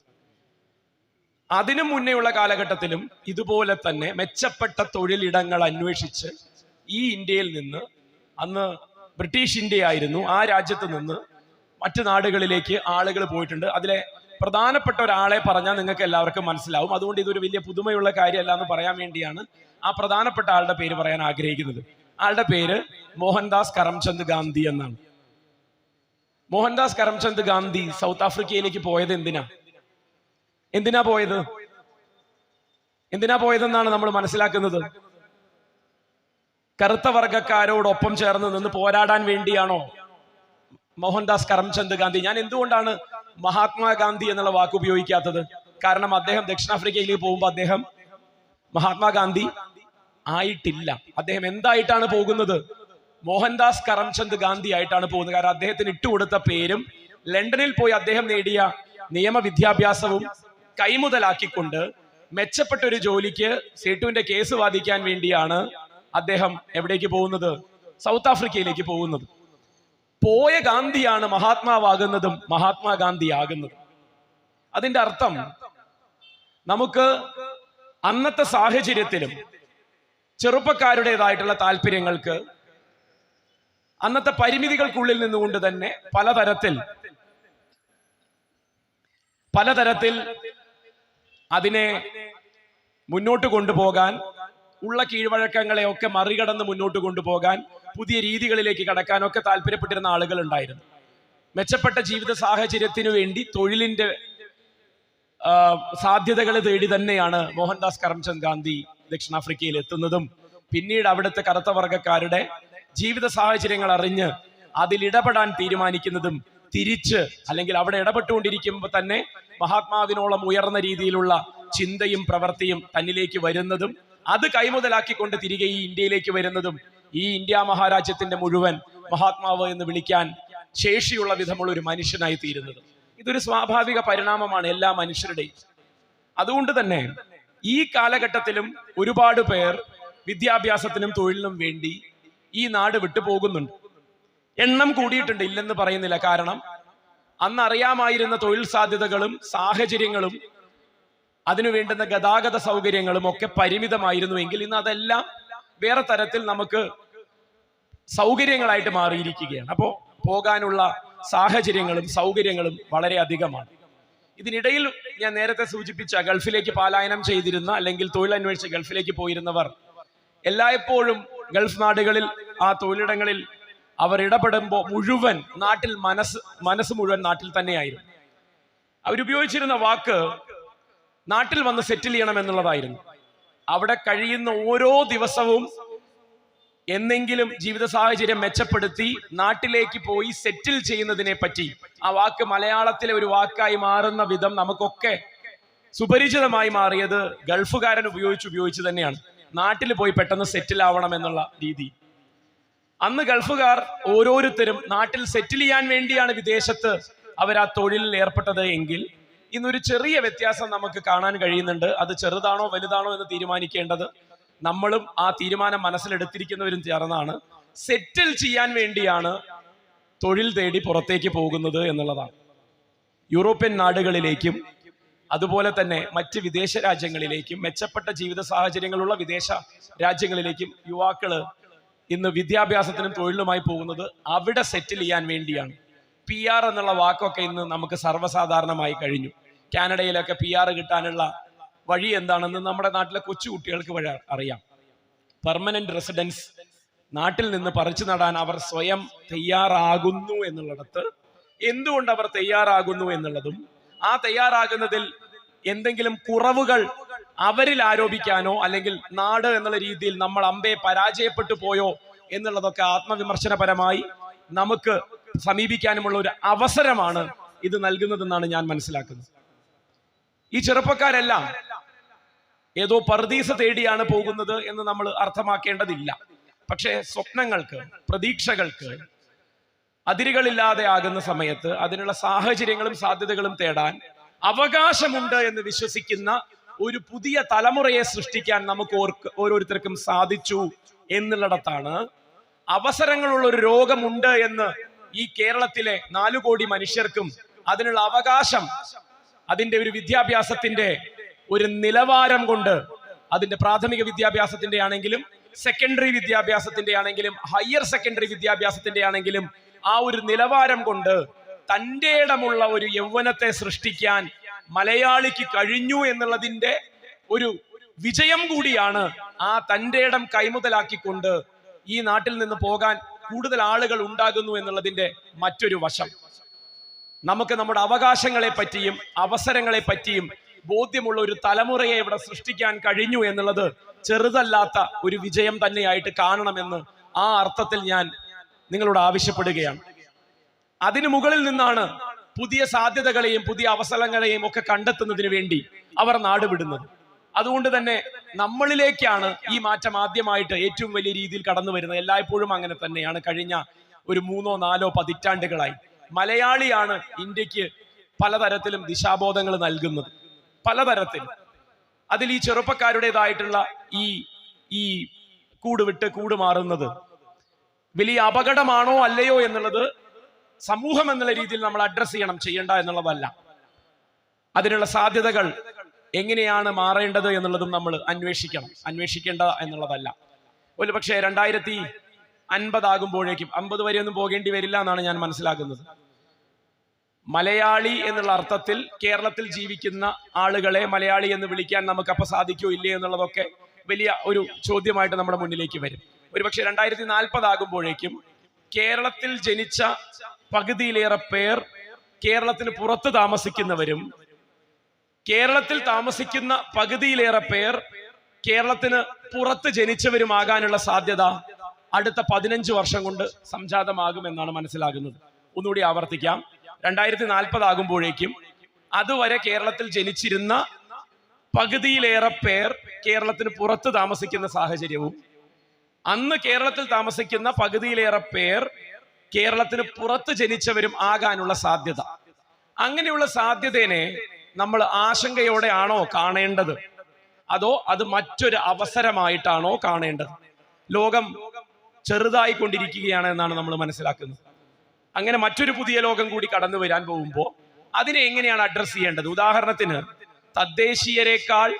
അതിനു മുന്നേയുള്ള കാലഘട്ടത്തിലും ഇതുപോലെ തന്നെ മെച്ചപ്പെട്ട തൊഴിലിടങ്ങൾ അന്വേഷിച്ച് ഈ ഇന്ത്യയിൽ നിന്ന് അന്ന് ബ്രിട്ടീഷ് ഇന്ത്യ ആയിരുന്നു. ആ രാജ്യത്ത് നിന്ന് മറ്റു നാടുകളിലേക്ക് ആളുകൾ പോയിട്ടുണ്ട്. അതിലെ പ്രധാനപ്പെട്ട ഒരാളെ പറഞ്ഞാൽ നിങ്ങൾക്ക് എല്ലാവർക്കും മനസ്സിലാവും. അതുകൊണ്ട് ഇതൊരു വലിയ പുതുമയുള്ള കാര്യമല്ല എന്ന് പറയാൻ വേണ്ടിയാണ് ആ പ്രധാനപ്പെട്ട ആളുടെ പേര് പറയാൻ ആഗ്രഹിക്കുന്നത്. ആളുടെ പേര് മോഹൻദാസ് കരംചന്ദ് ഗാന്ധി എന്നാണ്. മോഹൻദാസ് കരംചന്ദ് ഗാന്ധി സൗത്ത് ആഫ്രിക്കയിലേക്ക് പോയത് എന്തിനാ? എന്തിനാ പോയത്? എന്തിനാ പോയതെന്നാണ് നമ്മൾ മനസ്സിലാക്കുന്നത്? കറുത്ത വർഗക്കാരോടൊപ്പം ചേർന്ന് നിന്ന് പോരാടാൻ വേണ്ടിയാണോ? മോഹൻദാസ് കരംചന്ദ് ഗാന്ധി. ഞാൻ എന്തുകൊണ്ടാണ് മഹാത്മാഗാന്ധി എന്നുള്ള വാക്ക് ഉപയോഗിക്കാത്തത്? കാരണം അദ്ദേഹം ദക്ഷിണാഫ്രിക്കയിലേക്ക് പോകുമ്പോൾ അദ്ദേഹം മഹാത്മാഗാന്ധി ആയിട്ടില്ല. അദ്ദേഹം എന്തായിട്ടാണ് പോകുന്നത്? മോഹൻദാസ് കരംചന്ദ് ഗാന്ധി ആയിട്ടാണ് പോകുന്നത്. കാരണം അദ്ദേഹത്തിന് ഇട്ടുകൊടുത്ത പേരും ലണ്ടനിൽ പോയി അദ്ദേഹം നേടിയ നിയമ വിദ്യാഭ്യാസവും കൈമുതലാക്കിക്കൊണ്ട് മെച്ചപ്പെട്ട ഒരു ജോലിക്ക് സേട്ടുവിന്റെ കേസ് വാദിക്കാൻ വേണ്ടിയാണ് അദ്ദേഹം എവിടേക്ക് പോകുന്നത്? സൗത്ത് ആഫ്രിക്കയിലേക്ക് പോകുന്നത്. പോയ ഗാന്ധിയാണ് മഹാത്മാവാകുന്നതും മഹാത്മാഗാന്ധി ആകുന്നതും അതിന്റെ അർത്ഥം നമുക്ക് അന്നത്തെ സാഹചര്യത്തിലും ചെറുപ്പക്കാരുടേതായിട്ടുള്ള താല്പര്യങ്ങൾക്ക് അന്നത്തെ പരിമിതികൾക്കുള്ളിൽ നിന്നുകൊണ്ട് തന്നെ പലതരത്തിൽ പലതരത്തിൽ അതിനെ മുന്നോട്ട് കൊണ്ടുപോകാൻ ഉള്ള കീഴ്വഴക്കങ്ങളെ ഒക്കെ മറികടന്ന് മുന്നോട്ട് കൊണ്ടുപോകാൻ പുതിയ രീതികളിലേക്ക് കടക്കാനൊക്കെ താല്പര്യപ്പെട്ടിരുന്ന ആളുകൾ ഉണ്ടായിരുന്നു. മെച്ചപ്പെട്ട ജീവിത സാഹചര്യത്തിനു വേണ്ടി തൊഴിലിന്റെ സാധ്യതകൾ തേടി തന്നെയാണ് മോഹൻദാസ് കരംചന്ദ് ഗാന്ധി ദക്ഷിണാഫ്രിക്കയിൽ എത്തുന്നതും പിന്നീട് അവിടുത്തെ കറുത്ത വർഗക്കാരുടെ ജീവിത സാഹചര്യങ്ങൾ അറിഞ്ഞ് അതിൽ ഇടപെടാൻ തീരുമാനിക്കുന്നതും തിരിച്ച് അല്ലെങ്കിൽ അവിടെ ഇടപെട്ടുകൊണ്ടിരിക്കുമ്പോൾ തന്നെ മഹാത്മാവിനോളം ഉയർന്ന രീതിയിലുള്ള ചിന്തയും പ്രവൃത്തിയും തന്നിലേക്ക് വരുന്നതും അത് കൈമുതലാക്കിക്കൊണ്ട് തിരികെ ഈ ഇന്ത്യയിലേക്ക് വരുന്നതും ഈ ഇന്ത്യ മഹാരാജ്യത്തിന്റെ മുഴുവൻ മഹാത്മാവ് എന്ന് വിളിക്കാൻ ശേഷിയുള്ള വിധമുള്ള ഒരു മനുഷ്യനായി തീരുന്നത്. ഇതൊരു സ്വാഭാവിക പരിണാമമാണ് എല്ലാ മനുഷ്യരുടെയും. അതുകൊണ്ട് തന്നെ ഈ കാലഘട്ടത്തിലും ഒരുപാട് പേർ വിദ്യാഭ്യാസത്തിനും തൊഴിലിനും വേണ്ടി ഈ നാട് വിട്ടു പോകുന്നുണ്ട്. എണ്ണം കൂടിയിട്ടുണ്ട് ഇല്ലെന്ന് പറയുന്നില്ല. കാരണം അന്ന് അറിയാമായിരുന്ന തൊഴിൽ സാധ്യതകളും സാഹചര്യങ്ങളും അതിനു വേണ്ടുന്ന ഗതാഗത സൗകര്യങ്ങളും ഒക്കെ പരിമിതമായിരുന്നു എങ്കിൽ ഇന്ന് അതെല്ലാം വേറെ തരത്തിൽ നമുക്ക് സൗകര്യങ്ങളായിട്ട് മാറിയിരിക്കുകയാണ്. അപ്പോൾ പോകാനുള്ള സാഹചര്യങ്ങളും സൗകര്യങ്ങളും വളരെ അധികമാണ്. ഇതിനിടയിൽ ഞാൻ നേരത്തെ സൂചിപ്പിച്ച ഗൾഫിലേക്ക് പാലായനം ചെയ്തിരുന്ന അല്ലെങ്കിൽ തൊഴിലന്വേഷിച്ച് ഗൾഫിലേക്ക് പോയിരുന്നവർ എല്ലായ്പ്പോഴും ഗൾഫ് നാടുകളിൽ ആ തൊഴിലിടങ്ങളിൽ അവർ ഇടപെടുമ്പോൾ മുഴുവൻ നാട്ടിൽ മനസ്സ് മനസ്സ് മുഴുവൻ നാട്ടിൽ തന്നെയായിരുന്നു. അവരുപയോഗിച്ചിരുന്ന വാക്ക് നാട്ടിൽ വന്ന് സെറ്റിൽ ചെയ്യണം എന്നുള്ളതായിരുന്നു. അവിടെ കഴിയുന്ന ഓരോ ദിവസവും എന്നെങ്കിലും ജീവിത സാഹചര്യം മെച്ചപ്പെടുത്തി നാട്ടിലേക്ക് പോയി സെറ്റിൽ ചെയ്യുന്നതിനെ പറ്റി ആ വാക്ക് മലയാളത്തിലെ ഒരു വാക്കായി മാറുന്ന വിധം നമുക്കൊക്കെ സുപരിചിതമായി മാറിയത് ഗൾഫുകാരൻ ഉപയോഗിച്ച് ഉപയോഗിച്ച് തന്നെയാണ്. നാട്ടിൽ പോയി പെട്ടെന്ന് സെറ്റിൽ ആവണം എന്നുള്ള രീതി. അന്ന് ഗൾഫുകാർ ഓരോരുത്തരും നാട്ടിൽ സെറ്റിൽ ചെയ്യാൻ വേണ്ടിയാണ് വിദേശത്ത് അവർ ആ തൊഴിലിൽ ഏർപ്പെട്ടത് എങ്കിൽ ഇന്നൊരു ചെറിയ വ്യത്യാസം നമുക്ക് കാണാൻ കഴിയുന്നുണ്ട്. അത് ചെറുതാണോ വലുതാണോ എന്ന് തീരുമാനിക്കേണ്ടത് നമ്മളും ആ തീരുമാനം മനസ്സിലെടുത്തിരിക്കുന്നവരും ചേർന്നാണ്. സെറ്റിൽ ചെയ്യാൻ വേണ്ടിയാണ് തൊഴിൽ തേടി പുറത്തേക്ക് പോകുന്നത് എന്നുള്ളതാണ്. യൂറോപ്യൻ നാടുകളിലേക്കും അതുപോലെ തന്നെ മറ്റ് വിദേശ രാജ്യങ്ങളിലേക്കും മെച്ചപ്പെട്ട ജീവിത സാഹചര്യങ്ങളുള്ള വിദേശ രാജ്യങ്ങളിലേക്കും യുവാക്കൾ ഇന്ന് വിദ്യാഭ്യാസത്തിനും തൊഴിലുമായി പോകുന്നത് അവിടെ സെറ്റിൽ ചെയ്യാൻ വേണ്ടിയാണ്. പി ആർ എന്നുള്ള വാക്കൊക്കെ ഇന്ന് നമുക്ക് സർവസാധാരണമായി കഴിഞ്ഞു. കാനഡയിലൊക്കെ പി ആർ കിട്ടാനുള്ള വഴി എന്താണെന്ന് നമ്മുടെ നാട്ടിലെ കൊച്ചു കുട്ടികൾക്ക് വഴി അറിയാം. പെർമനന്റ് റെസിഡൻസ് നാട്ടിൽ നിന്ന് പറിച്ചു നടാൻ അവർ സ്വയം തയ്യാറാകുന്നു എന്നുള്ളിടത്ത് എന്തുകൊണ്ട് അവർ തയ്യാറാകുന്നു എന്നുള്ളതും ആ തയ്യാറാകുന്നതിൽ എന്തെങ്കിലും കുറവുകൾ അവരിൽ ആരോപിക്കാനോ അല്ലെങ്കിൽ നാട് എന്നുള്ള രീതിയിൽ നമ്മൾ അമ്പയെ പരാജയപ്പെട്ടു പോയോ എന്നുള്ളതൊക്കെ ആത്മവിമർശനപരമായി നമുക്ക് സമീപിക്കാനുമുള്ള ഒരു അവസരമാണ് ഇത് നൽകുന്നതെന്നാണ് ഞാൻ മനസ്സിലാക്കുന്നത്. ഈ ചെറുപ്പക്കാരെല്ലാം ഏതോ പർദീസ തേടിയാണ് പോകുന്നത് എന്ന് നമ്മൾ അർത്ഥമാക്കേണ്ടതില്ല. പക്ഷേ സ്വപ്നങ്ങൾക്ക് പ്രതീക്ഷകൾക്ക് അതിരുകളില്ലാതെ ആകുന്ന സമയത്ത് അതിനുള്ള സാഹചര്യങ്ങളും സാധ്യതകളും തേടാൻ അവകാശമുണ്ട് എന്ന് വിശ്വസിക്കുന്ന ഒരു പുതിയ തലമുറയെ സൃഷ്ടിക്കാൻ നമുക്ക് ഓർക്ക് ഓരോരുത്തർക്കും സാധിച്ചു എന്നുള്ളിടത്താണ് അവസരങ്ങളുള്ള ഒരു രോഗമുണ്ട് എന്ന് ഈ കേരളത്തിലെ നാലു കോടി മനുഷ്യർക്കും അതിനുള്ള അവകാശം അതിന്റെ ഒരു വിദ്യാഭ്യാസത്തിന്റെ ഒരു നിലവാരം കൊണ്ട് അതിന്റെ പ്രാഥമിക വിദ്യാഭ്യാസത്തിന്റെ ആണെങ്കിലും സെക്കൻഡറി വിദ്യാഭ്യാസത്തിന്റെ ആണെങ്കിലും ഹയർ സെക്കൻഡറി വിദ്യാഭ്യാസത്തിന്റെ ആണെങ്കിലും ആ ഒരു നിലവാരം കൊണ്ട് തന്റെ ഇടമുള്ള ഒരു യൗവനത്തെ സൃഷ്ടിക്കാൻ മലയാളിക്ക് കഴിഞ്ഞു എന്നുള്ളതിന്റെ ഒരു വിജയം കൂടിയാണ് ആ തന്റെ ഇടം കൈമുതലാക്കിക്കൊണ്ട് ഈ നാട്ടിൽ നിന്ന് പോകാൻ കൂടുതൽ ആളുകൾ ഉണ്ടാകുന്നു എന്നുള്ളതിന്റെ മറ്റൊരു വശം. നമുക്ക് നമ്മുടെ അവകാശങ്ങളെ പറ്റിയും അവസരങ്ങളെ പറ്റിയും ബോധ്യമുള്ള ഒരു തലമുറയെ ഇവിടെ സൃഷ്ടിക്കാൻ കഴിഞ്ഞു എന്നുള്ളത് ചെറുതല്ലാത്ത ഒരു വിജയം തന്നെയായിട്ട് കാണണമെന്ന് ആ അർത്ഥത്തിൽ ഞാൻ നിങ്ങളോട് ആവശ്യപ്പെടുകയാണ്. അതിനു മുകളിൽ നിന്നാണ് പുതിയ സാധ്യതകളെയും പുതിയ അവസരങ്ങളെയും ഒക്കെ കണ്ടെത്തുന്നതിന് വേണ്ടി അവർ നാടുവിടുന്നത് അതുകൊണ്ട് തന്നെ നമ്മളിലേക്കാണ് ഈ മാറ്റം ആദ്യമായിട്ട് ഏറ്റവും വലിയ രീതിയിൽ കടന്നു വരുന്നത്. എല്ലായ്പ്പോഴും അങ്ങനെ തന്നെയാണ്. കഴിഞ്ഞ ഒരു മൂന്നോ നാലോ പതിറ്റാണ്ടുകളായി മലയാളിയാണ് ഇന്ത്യയ്ക്ക് പലതരത്തിലും ദിശാബോധങ്ങൾ നൽകുന്നത്. പലതരത്തിൽ. അതിൽ ഈ ചെറുപ്പക്കാരുടേതായിട്ടുള്ള ഈ ഈ കൂടുവിട്ട് കൂടുമാറുന്നത് കൂട് മാറുന്നത് വലിയ അപകടമാണോ അല്ലയോ എന്നുള്ളത് സമൂഹം എന്നുള്ള രീതിയിൽ നമ്മൾ അഡ്രസ് ചെയ്യണം. ചെയ്യണ്ട എന്നുള്ളതല്ല. അതിനുള്ള സാധ്യതകൾ എങ്ങനെയാണ് മാറേണ്ടത് എന്നുള്ളതും നമ്മൾ അന്വേഷിക്കണം. അന്വേഷിക്കേണ്ട എന്നുള്ളതല്ല. ഒരു പക്ഷേ രണ്ടായിരത്തി അൻപതാകുമ്പോഴേക്കും അമ്പത് വരെ ഒന്നും പോകേണ്ടി വരില്ല എന്നാണ് ഞാൻ മനസ്സിലാക്കുന്നത്. മലയാളി എന്നുള്ള അർത്ഥത്തിൽ കേരളത്തിൽ ജീവിക്കുന്ന ആളുകളെ മലയാളി എന്ന് വിളിക്കാൻ നമുക്ക് അപ്പൊ സാധിക്കോ ഇല്ലേ എന്നുള്ളതൊക്കെ വലിയ ഒരു ചോദ്യമായിട്ട് നമ്മുടെ മുന്നിലേക്ക് വരും. ഒരുപക്ഷെ രണ്ടായിരത്തി നാൽപ്പതാകുമ്പോഴേക്കും കേരളത്തിൽ ജനിച്ച പകുതിയിലേറെ പേർ കേരളത്തിന് പുറത്ത് താമസിക്കുന്നവരും കേരളത്തിൽ താമസിക്കുന്ന പകുതിയിലേറെ പേർ കേരളത്തിന് പുറത്ത് ജനിച്ചവരുമാകാനുള്ള സാധ്യത അടുത്ത പതിനഞ്ച് വർഷം കൊണ്ട് സംജാതമാകുമെന്നാണ് മനസ്സിലാകുന്നത്. ഒന്നുകൂടി ആവർത്തിക്കാം. രണ്ടായിരത്തി നാൽപ്പത് ആകുമ്പോഴേക്കും അതുവരെ കേരളത്തിൽ ജനിച്ചിരുന്ന പകുതിയിലേറെ പേർ കേരളത്തിന് പുറത്ത് താമസിക്കുന്ന സാഹചര്യവും അന്ന് കേരളത്തിൽ താമസിക്കുന്ന പകുതിയിലേറെ പേർ കേരളത്തിന് പുറത്ത് ജനിച്ചവരും ആകാനുള്ള സാധ്യത. അങ്ങനെയുള്ള സാധ്യതയെ നമ്മൾ ആശങ്കയോടെയാണോ കാണേണ്ടത്? അതോ അത് മറ്റൊരു അവസരമായിട്ടാണോ കാണേണ്ടത്? ലോകം ചെറുതായി കൊണ്ടിരിക്കുകയാണ് എന്നാണ് നമ്മൾ മനസ്സിലാക്കുന്നത്. അങ്ങനെ മറ്റൊരു പുതിയ ലോകം കൂടി കടന്നു വരാൻ പോകുമ്പോൾ അതിനെ എങ്ങനെയാണ് അഡ്രസ് ചെയ്യേണ്ടത്? ഉദാഹരണത്തിന് തദ്ദേശീയരെക്കാൾ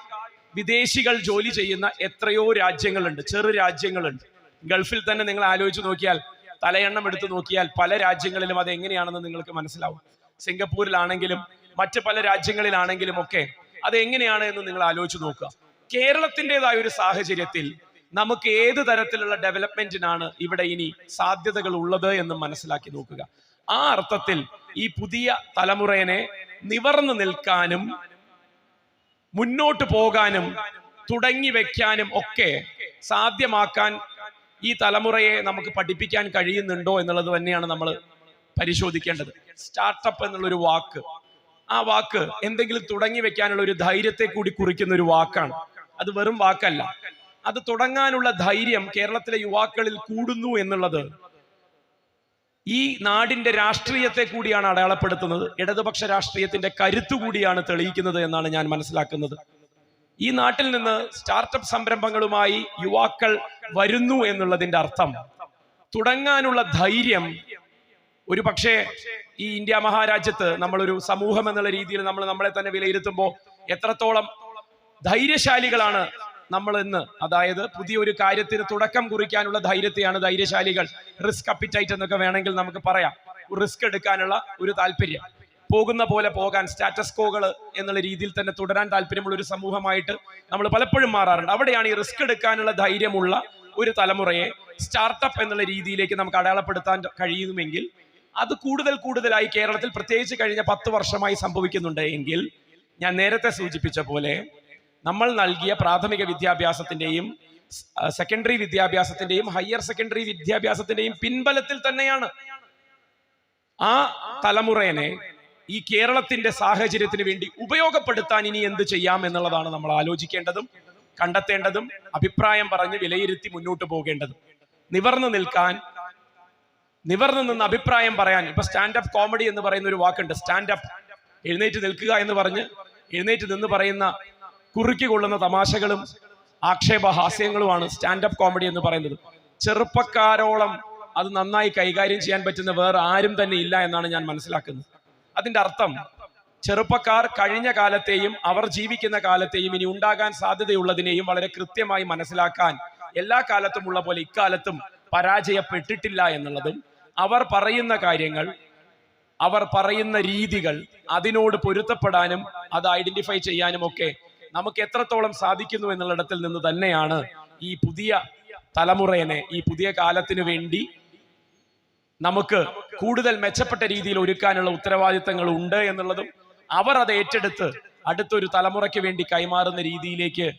വിദേശികൾ ജോലി ചെയ്യുന്ന എത്രയോ രാജ്യങ്ങളുണ്ട് ചെറു രാജ്യങ്ങളുണ്ട്. ഗൾഫിൽ തന്നെ നിങ്ങൾ ആലോചിച്ച് നോക്കിയാൽ തലയെണ്ണം എടുത്തു നോക്കിയാൽ പല രാജ്യങ്ങളിലും അത് എങ്ങനെയാണെന്ന് നിങ്ങൾക്ക് മനസ്സിലാവും. സിംഗപ്പൂരിലാണെങ്കിലും മറ്റ് പല രാജ്യങ്ങളിലാണെങ്കിലും ഒക്കെ അത് എങ്ങനെയാണ് എന്ന് നിങ്ങൾ ആലോചിച്ച് നോക്കുക. കേരളത്തിന്റെതായ ഒരു സാഹചര്യത്തിൽ നമുക്ക് ഏത് തരത്തിലുള്ള ഡെവലപ്മെന്റിനാണ് ഇവിടെ ഇനി സാധ്യതകൾ ഉള്ളത് എന്ന് മനസ്സിലാക്കി നോക്കുക. ആ അർത്ഥത്തിൽ ഈ പുതിയ തലമുറയെ നിവർന്നു നിൽക്കാനും മുന്നോട്ട് പോകാനും തുടങ്ങി വെക്കാനും ഒക്കെ സാധ്യമാക്കാൻ ഈ തലമുറയെ നമുക്ക് പഠിപ്പിക്കാൻ കഴിയുന്നുണ്ടോ എന്നുള്ളത് തന്നെയാണ് നമ്മൾ പരിശോധിക്കേണ്ടത്. സ്റ്റാർട്ടപ്പ് എന്നുള്ളൊരു വാക്ക് ആ വാക്ക് എന്തെങ്കിലും തുടങ്ങി വെക്കാനുള്ള ഒരു ധൈര്യത്തെ കൂടി കുറിക്കുന്ന ഒരു വാക്കാണ്. അത് വെറും വാക്കല്ല. അത് തുടങ്ങാനുള്ള ധൈര്യം കേരളത്തിലെ യുവാക്കളിൽ കൂടുന്നു എന്നുള്ളത് ഈ നാടിന്റെ രാഷ്ട്രീയത്തെ കൂടിയാണ് അടയാളപ്പെടുത്തുന്നത്. ഇടതുപക്ഷ രാഷ്ട്രീയത്തിന്റെ കരുത്തു കൂടിയാണ് തെളിയിക്കുന്നത് എന്നാണ് ഞാൻ മനസ്സിലാക്കുന്നത്. ഈ നാട്ടിൽ നിന്ന് സ്റ്റാർട്ടപ്പ് സംരംഭങ്ങളുമായി യുവാക്കൾ വരുന്നു എന്നുള്ളതിന്റെ അർത്ഥം. തുടങ്ങാനുള്ള ധൈര്യം ഒരു പക്ഷേ ഈ ഇന്ത്യ മഹാരാജ്യത്ത് നമ്മളൊരു സമൂഹം എന്നുള്ള രീതിയിൽ നമ്മൾ നമ്മളെ തന്നെ വിലയിരുത്തുമ്പോൾ എത്രത്തോളം ധൈര്യശാലികളാണ് നമ്മൾ ഇന്ന് അതായത് പുതിയൊരു കാര്യത്തിന് തുടക്കം കുറിക്കാനുള്ള ധൈര്യത്തെയാണ് ധൈര്യശാലികൾ. റിസ്ക് അപ്പിറ്റൈറ്റ് എന്നൊക്കെ വേണമെങ്കിൽ നമുക്ക് പറയാം. റിസ്ക് എടുക്കാനുള്ള ഒരു താല്പര്യം. പോകുന്ന പോലെ പോകാൻ സ്റ്റാറ്റസ് കോകൾ എന്നുള്ള രീതിയിൽ തന്നെ തുടരാൻ താല്പര്യമുള്ള ഒരു സമൂഹമായിട്ട് നമ്മൾ പലപ്പോഴും മാറാറുണ്ട്. അവിടെയാണ് ഈ റിസ്ക് എടുക്കാനുള്ള ധൈര്യമുള്ള ഒരു തലമുറയെ സ്റ്റാർട്ടപ്പ് എന്നുള്ള രീതിയിലേക്ക് നമുക്ക് അടയാളപ്പെടുത്താൻ കഴിയുമെങ്കിൽ അത് കൂടുതൽ കൂടുതലായി കേരളത്തിൽ പ്രത്യേകിച്ച് കഴിഞ്ഞ പത്ത് വർഷമായി സംഭവിക്കുന്നുണ്ട് എങ്കിൽ ഞാൻ നേരത്തെ സൂചിപ്പിച്ച പോലെ നമ്മൾ നൽകിയ പ്രാഥമിക വിദ്യാഭ്യാസത്തിന്റെയും സെക്കൻഡറി വിദ്യാഭ്യാസത്തിന്റെയും ഹയർ സെക്കൻഡറി വിദ്യാഭ്യാസത്തിന്റെയും പിൻബലത്തിൽ തന്നെയാണ്. ആ തലമുറയെ ഈ കേരളത്തിന്റെ സാഹചര്യത്തിന് വേണ്ടി ഉപയോഗപ്പെടുത്താൻ ഇനി എന്ത് ചെയ്യാം എന്നുള്ളതാണ് നമ്മൾ ആലോചിക്കേണ്ടതും കണ്ടെത്തേണ്ടതും അഭിപ്രായം പറഞ്ഞ് വിലയിരുത്തി മുന്നോട്ട് പോകേണ്ടതും. നിവർന്നു നിൽക്കാൻ നിവർന്നു നിന്ന് അഭിപ്രായം പറയാൻ. ഇപ്പൊ സ്റ്റാൻഡപ്പ് കോമഡി എന്ന് പറയുന്ന ഒരു വാക്കുണ്ട്. സ്റ്റാൻഡപ്പ് എഴുന്നേറ്റ് നിൽക്കുക എന്ന് പറഞ്ഞ് എഴുന്നേറ്റ് നിന്ന് പറയുന്ന കുറുക്കി കൊള്ളുന്ന തമാശകളും ആക്ഷേപഹാസ്യങ്ങളുമാണ് സ്റ്റാൻഡപ്പ് കോമഡി എന്ന് പറയുന്നത്. ചെറുപ്പക്കാരോളം അത് നന്നായി കൈകാര്യം ചെയ്യാൻ പറ്റുന്ന വേറെ ആരും തന്നെ ഇല്ല എന്നാണ് ഞാൻ മനസ്സിലാക്കുന്നത്. അതിന്റെ അർത്ഥം ചെറുപ്പക്കാർ കഴിഞ്ഞ കാലത്തെയും അവർ ജീവിക്കുന്ന കാലത്തെയും ഇനി ഉണ്ടാകാൻ സാധ്യതയുള്ളതിനെയും വളരെ കൃത്യമായി മനസ്സിലാക്കാൻ എല്ലാ കാലത്തും ഉള്ള പോലെ ഇക്കാലത്തും പരാജയപ്പെട്ടിട്ടില്ല എന്നുള്ളതും അവർ പറയുന്ന കാര്യങ്ങൾ അവർ പറയുന്ന രീതികൾ അതിനോട് പൊരുത്തപ്പെടാനും അത് ഐഡന്റിഫൈ ചെയ്യാനും ഒക്കെ നമുക്ക് എത്രത്തോളം സാധിക്കുന്നു എന്നുള്ളിടത്തിൽ നിന്ന് തന്നെയാണ് ഈ പുതിയ തലമുറയെ ഈ പുതിയ കാലത്തിനു വേണ്ടി നമുക്ക് കൂടുതൽ മെച്ചപ്പെട്ട രീതിയിൽ ഒരുക്കാനുള്ള ഉത്തരവാദിത്തങ്ങൾ ഉണ്ട് എന്നുള്ളതും അവർ അത് ഏറ്റെടുത്ത് അടുത്തൊരു തലമുറയ്ക്ക് വേണ്ടി കൈമാറുന്ന രീതിയിലേക്ക്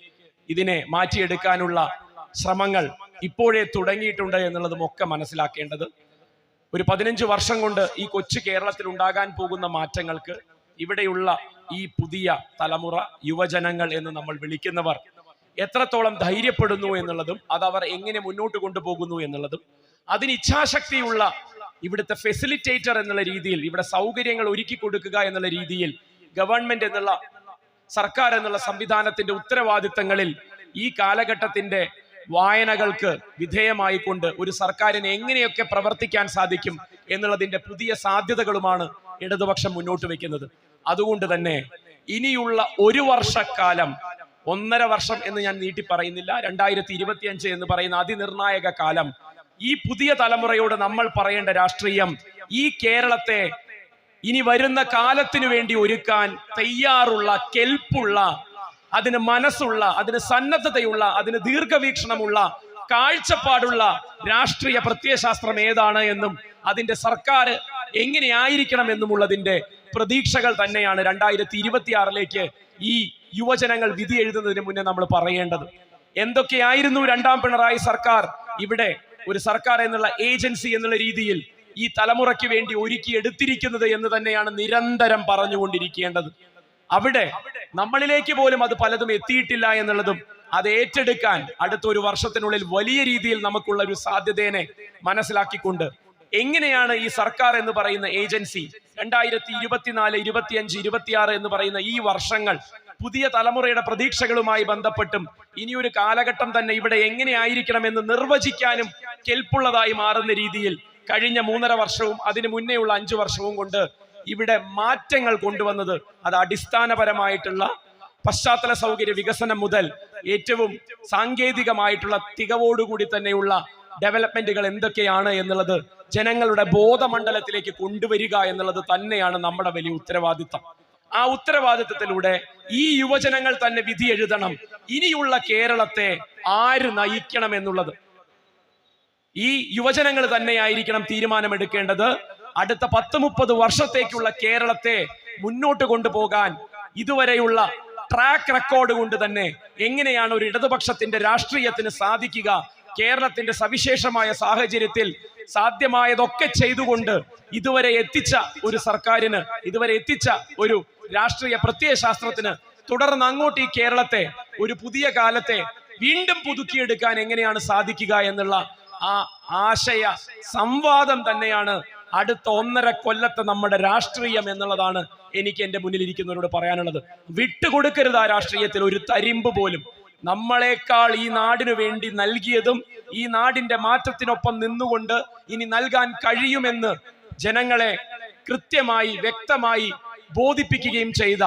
ഇതിനെ മാറ്റിയെടുക്കാനുള്ള ശ്രമങ്ങൾ ഇപ്പോഴേ തുടങ്ങിയിട്ടുണ്ട് എന്നുള്ളതും ഒക്കെ മനസ്സിലാക്കേണ്ടത്. ഒരു പതിനഞ്ച് വർഷം കൊണ്ട് ഈ കൊച്ചു കേരളത്തിൽ ഉണ്ടാകാൻ പോകുന്ന മാറ്റങ്ങൾക്ക് ഇവിടെയുള്ള ഈ പുതിയ തലമുറ യുവജനങ്ങൾ എന്ന് നമ്മൾ വിളിക്കുന്നവർ എത്രത്തോളം ധൈര്യപ്പെടുന്നു എന്നുള്ളതും അത് അവർ എങ്ങനെ മുന്നോട്ട് കൊണ്ടുപോകുന്നു എന്നുള്ളതും അതിന് ഇച്ഛാശക്തിയുള്ള ഇവിടുത്തെ ഫെസിലിറ്റേറ്റർ എന്നുള്ള രീതിയിൽ ഇവിടെ സൗകര്യങ്ങൾ ഒരുക്കി കൊടുക്കുക എന്നുള്ള രീതിയിൽ ഗവൺമെന്റ് എന്നുള്ള സർക്കാർ എന്നുള്ള സംവിധാനത്തിന്റെ ഉത്തരവാദിത്തങ്ങളിൽ ഈ കാലഘട്ടത്തിന്റെ വായനകൾക്ക് വിധേയമായിക്കൊണ്ട് ഒരു സർക്കാരിന് എങ്ങനെയൊക്കെ പ്രവർത്തിക്കാൻ സാധിക്കും എന്നുള്ളതിന്റെ പുതിയ സാധ്യതകളുമാണ് ഇടതുപക്ഷം മുന്നോട്ട് വെക്കുന്നത് അതുകൊണ്ട് തന്നെ ഇനിയുള്ള ഒരു വർഷക്കാലം ഒന്നര വർഷം എന്ന് ഞാൻ നീട്ടി പറയുന്നില്ല രണ്ടായിരത്തി ഇരുപത്തി അഞ്ച് എന്ന് പറയുന്ന അതിനിർണായക കാലം ഈ പുതിയ തലമുറയോട് നമ്മൾ പറയേണ്ട രാഷ്ട്രീയം ഈ കേരളത്തെ ഇനി വരുന്ന കാലത്തിനു വേണ്ടി ഒരുക്കാൻ തയ്യാറുള്ള കെൽപ്പുള്ള അതിന് മനസ്സുള്ള അതിന് സന്നദ്ധതയുള്ള അതിന് ദീർഘവീക്ഷണമുള്ള കാഴ്ചപ്പാടുള്ള രാഷ്ട്രീയ പ്രത്യയശാസ്ത്രം ഏതാണ് എന്നും അതിന്റെ സർക്കാർ എങ്ങനെയായിരിക്കണം എന്നുമുള്ളതിന്റെ പ്രതീക്ഷകൾ തന്നെയാണ് രണ്ടായിരത്തി ഇരുപത്തിയാറിലേക്ക് ഈ യുവജനങ്ങൾ വിധി എഴുതുന്നതിന് മുന്നേ നമ്മൾ പറയേണ്ടത്. എന്തൊക്കെയായിരുന്നു രണ്ടാം പിണറായി സർക്കാർ ഇവിടെ ഒരു സർക്കാർ എന്നുള്ള ഏജൻസി എന്നുള്ള രീതിയിൽ ഈ തലമുറയ്ക്ക് വേണ്ടി ഒരുക്കി എടുത്തിരിക്കുന്നത് എന്ന് തന്നെയാണ് നിരന്തരം പറഞ്ഞുകൊണ്ടിരിക്കേണ്ടത്. അവിടെ നമ്മളിലേക്ക് പോലും അത് പലതും എത്തിയിട്ടില്ല എന്നുള്ളതും അത് ഏറ്റെടുക്കാൻ അടുത്ത ഒരു വർഷത്തിനുള്ളിൽ വലിയ രീതിയിൽ നമുക്കുള്ള ഒരു സാധ്യതയെ മനസ്സിലാക്കിക്കൊണ്ട് എങ്ങനെയാണ് ഈ സർക്കാർ എന്ന് പറയുന്ന ഏജൻസി രണ്ടായിരത്തി ഇരുപത്തിനാല് ഇരുപത്തിയഞ്ച് ഇരുപത്തിയാറ് എന്ന് പറയുന്ന ഈ വർഷങ്ങൾ പുതിയ തലമുറയുടെ പ്രതീക്ഷകളുമായി ബന്ധപ്പെട്ടും ഇനിയൊരു കാലഘട്ടം തന്നെ ഇവിടെ എങ്ങനെയായിരിക്കണം എന്ന് നിർവചിക്കാനും കെൽപ്പുള്ളതായി മാറുന്ന രീതിയിൽ കഴിഞ്ഞ മൂന്നര വർഷവും അതിനു മുന്നേയുള്ള അഞ്ചു വർഷവും കൊണ്ട് ഇവിടെ മാറ്റങ്ങൾ കൊണ്ടുവന്നത് അത് അടിസ്ഥാനപരമായിട്ടുള്ള പശ്ചാത്തല സൗകര്യ വികസനം മുതൽ ഏറ്റവും സാങ്കേതികമായിട്ടുള്ള തികവോടുകൂടി തന്നെയുള്ള ഡെവലപ്മെന്റുകൾ എന്തൊക്കെയാണ് എന്നുള്ളത് ജനങ്ങളുടെ ബോധമണ്ഡലത്തിലേക്ക് കൊണ്ടുവരിക എന്നുള്ളത് തന്നെയാണ് നമ്മുടെ വലിയ ഉത്തരവാദിത്തം. ആ ഉത്തരവാദിത്തത്തിലൂടെ ഈ യുവജനങ്ങൾ തന്നെ വിധി എഴുതണം. ഇനിയുള്ള കേരളത്തെ ആര് നയിക്കണം എന്നുള്ളത്. ഈ യുവജനങ്ങൾ തന്നെയായിരിക്കണം തീരുമാനമെടുക്കേണ്ടത്. അടുത്ത പത്ത് മുപ്പത് വർഷത്തേക്കുള്ള കേരളത്തെ മുന്നോട്ട് കൊണ്ടുപോകാൻ ഇതുവരെയുള്ള ട്രാക്ക് റെക്കോർഡ് കൊണ്ട് തന്നെ എങ്ങനെയാണ് ഒരു ഇടതുപക്ഷത്തിന്റെ രാഷ്ട്രീയത്തിന് സാധിക്കുക കേരളത്തിന്റെ സവിശേഷമായ സാഹചര്യത്തിൽ സാധ്യമായതൊക്കെ ചെയ്തുകൊണ്ട് ഇതുവരെ എത്തിച്ച ഒരു സർക്കാരിന് ഇതുവരെ എത്തിച്ച ഒരു രാഷ്ട്രീയ പ്രത്യയശാസ്ത്രത്തിന് തുടർന്ന് അങ്ങോട്ട് ഈ കേരളത്തെ ഒരു പുതിയ കാലത്തെ വീണ്ടും പുതുക്കിയെടുക്കാൻ എങ്ങനെയാണ് സാധിക്കുക എന്നുള്ള ആ ആശയ സംവാദം തന്നെയാണ് അടുത്ത ഒന്നര കൊല്ലത്തെ നമ്മുടെ രാഷ്ട്രീയം എന്നുള്ളതാണ് എനിക്ക് എന്റെ മുന്നിൽ ഇരിക്കുന്നവരോട് പറയാനുള്ളത്. വിട്ടുകൊടുക്കരുത് ആ രാഷ്ട്രീയത്തിൽ ഒരു തരിമ്പ് പോലും. നമ്മളെക്കാൾ ഈ നാടിനു വേണ്ടി നൽകിയതും ഈ നാടിന്റെ മാറ്റത്തിനൊപ്പം നിന്നുകൊണ്ട് ഇനി നൽകാൻ കഴിയുമെന്ന് ജനങ്ങളെ കൃത്യമായി വ്യക്തമായി ബോധിപ്പിക്കുകയും ചെയ്ത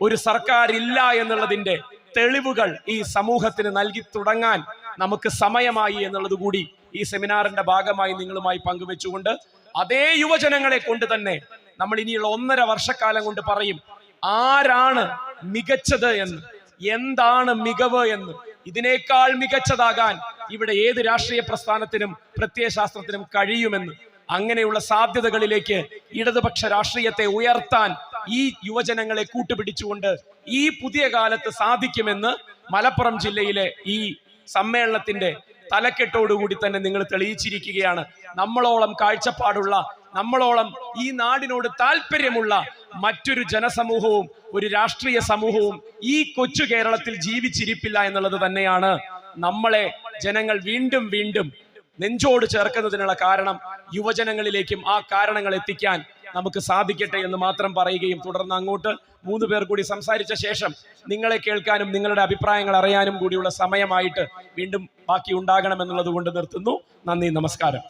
ഒരു സർക്കാർ ഇല്ല എന്നുള്ളതിന്റെ തെളിവുകൾ ഈ സമൂഹത്തിന് നൽകി തുടങ്ങാൻ നമുക്ക് സമയമായി എന്നുള്ളത് കൂടി ഈ സെമിനാറിന്റെ ഭാഗമായി നിങ്ങളുമായി പങ്കുവെച്ചുകൊണ്ട് അതേ യുവജനങ്ങളെ കൊണ്ട് തന്നെ നമ്മൾ ഇനിയുള്ള ഒന്നര വർഷക്കാലം കൊണ്ട് പറയും ആരാണ് മികച്ചത് എന്ന്? എന്താണ് മികവ് എന്ന്? ഇതിനേക്കാൾ മികച്ചതാകാൻ ഇവിടെ ഏത് രാഷ്ട്രീയ പ്രസ്ഥാനത്തിനും പ്രത്യയശാസ്ത്രത്തിനും കഴിയുമെന്ന്. അങ്ങനെയുള്ള സാധ്യതകളിലേക്ക് ഇടതുപക്ഷ രാഷ്ട്രീയത്തെ ഉയർത്താൻ ഈ യുവജനങ്ങളെ കൂട്ടുപിടിച്ചുകൊണ്ട് ഈ പുതിയ കാലത്ത് സാധിക്കുമെന്ന് മലപ്പുറം ജില്ലയിലെ ഈ സമ്മേളനത്തിന്റെ തലക്കെട്ടോടുകൂടി തന്നെ നിങ്ങൾ തെളിയിച്ചിരിക്കുകയാണ്. നമ്മളോളം കാഴ്ചപ്പാടുള്ള നമ്മളോളം ഈ നാടിനോട് താല്പര്യമുള്ള മറ്റൊരു ജനസമൂഹവും ഒരു രാഷ്ട്രീയ സമൂഹവും ഈ കൊച്ചു കേരളത്തിൽ ജീവിച്ചിരിപ്പില്ല എന്നുള്ളത് തന്നെയാണ്. നമ്മളെ ജനങ്ങൾ വീണ്ടും വീണ്ടും നെഞ്ചോട് ചേർക്കുന്നതിനുള്ള കാരണം യുവജനങ്ങളിലേക്കും ആ കാരണങ്ങൾ എത്തിക്കാൻ നമുക്ക് സാധിക്കട്ടെ എന്ന് മാത്രം പറയുകയും തുടർന്ന് അങ്ങോട്ട് മൂന്ന് പേർ കൂടി സംസാരിച്ച ശേഷം നിങ്ങളെ കേൾക്കാനും നിങ്ങളുടെ അഭിപ്രായങ്ങൾ അറിയാനും കൂടിയുള്ള സമയമായിട്ട് വീണ്ടും ബാക്കി ഉണ്ടാകണമെന്നുള്ളത് കൊണ്ട് നിർത്തുന്നു. നന്ദി നമസ്കാരം.